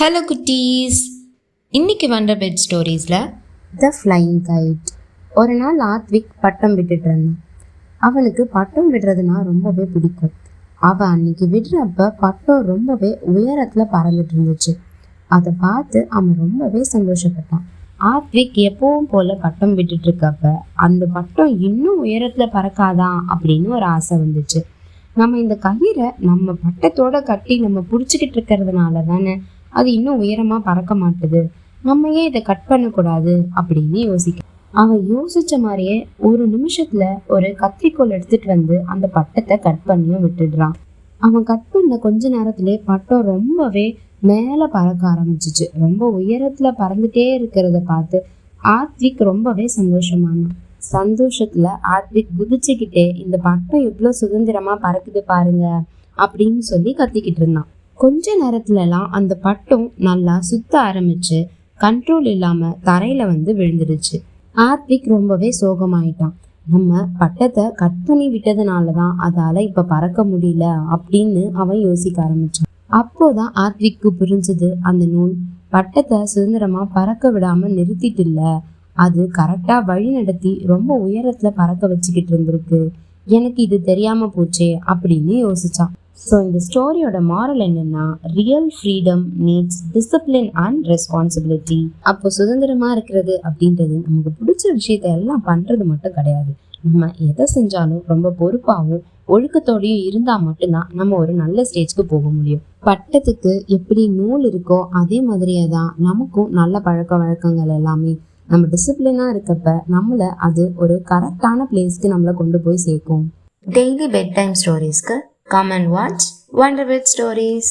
Hello குட்டீஸ். இன்னைக்கு வந்த பெட் ஸ்டோரீஸில் த ஃப்ளையிங் கைட் ஒரு நாள் ஆத்விக் பட்டம் விட்டுட்டு இருந்தான். அவனுக்கு பட்டம் விடுறதுனா ரொம்பவே பிடிக்கும். அவன் அன்னைக்கு விடுறப்ப பட்டம் ரொம்பவே உயரத்தில் பறந்துட்டு இருந்துச்சு. அதை பார்த்து அவன் ரொம்பவே சந்தோஷப்பட்டான். ஆத்விக் எப்பவும் போல பட்டம் விட்டுட்டு இருக்கப்ப அந்த பட்டம் இன்னும் உயரத்தில் பறக்காதான் அப்படின்னு ஒரு ஆசை வந்துச்சு. நம்ம இந்த கயிறை நம்ம பட்டத்தோட கட்டி நம்ம பிடிச்சிக்கிட்டு இருக்கிறதுனால தானே அது இன்னும் உயரமா பறக்க மாட்டுது. நம்ம ஏன் இதை கட் பண்ணக்கூடாது? அப்படின்னு யோசிக்க அவன் யோசிச்ச மாதிரியே ஒரு நிமிஷத்துல ஒரு கத்திரிக்கோல் எடுத்துட்டு வந்து அந்த பட்டத்தை கட் பண்ணியும் விட்டுடுறான். அவன் கட் பண்ண கொஞ்ச நேரத்திலே பட்டம் ரொம்பவே மேலே பறக்க ஆரம்பிச்சிச்சு. ரொம்ப உயரத்துல பறந்துட்டே இருக்கிறத பார்த்து ஆத்விக் ரொம்பவே சந்தோஷமானான். சந்தோஷத்துல ஆத்விக் குதிச்சுக்கிட்டே இந்த பட்டம் எவ்வளோ சுதந்திரமா பறக்குது பாருங்க அப்படின்னு சொல்லி கத்திக்கிட்டு இருந்தான். கொஞ்ச நேரத்துலலாம் அந்த பட்டம் நல்லா சுத்த ஆரம்பிச்சு கண்ட்ரோல் இல்லாம தரையில வந்து விழுந்துடுச்சு ஆத்விக் ரொம்பவே சோகமாயிட்டான். நம்ம பட்டத்தை கட் பண்ணி விட்டதுனால தான் அதால இப்ப பறக்க முடியல அப்படின்னு அவன் யோசிக்க ஆரம்பிச்சான். அப்போதான் ஆத்விக்கு புரிஞ்சது அந்த நூல். பட்டத்தை சுதந்திரமா பறக்க விடாம நிறுத்திட்டு இல்ல. அது கரெக்டா வழி நடத்தி ரொம்ப உயரத்துல பறக்க வச்சுக்கிட்டு இருந்திருக்கு. எனக்கு இது தெரியாமல் போச்சே அப்படின்னு யோசிச்சான். ஸோ இந்த ஸ்டோரியோட மாரல் என்னன்னா real freedom needs discipline and responsibility அப்போ சுதந்திரமா இருக்கிறது அப்படின்றது நமக்கு பிடிச்ச விஷயத்த எல்லாம் பண்றது மட்டும் கிடையாது. நம்ம எதை செஞ்சாலும் ரொம்ப பொறுப்பாகவும் ஒழுக்கத்தோடையும் இருந்தால் மட்டும்தான் நம்ம ஒரு நல்ல ஸ்டேஜ்க்கு போக முடியும். பட்டத்துக்கு எப்படி நூல் இருக்கோ அதே மாதிரியே தான் நமக்கும் நல்ல பழக்க வழக்கங்கள் எல்லாமே நம்ம டிசிப்ளினா இருக்கப்ப நம்மள அது ஒரு கரெக்டான பிளேஸ்க்கு நம்மளை கொண்டு போய் சேர்க்கும். Daily bed time ஸ்டோரீஸ்க்கு come and watch wonder bed stories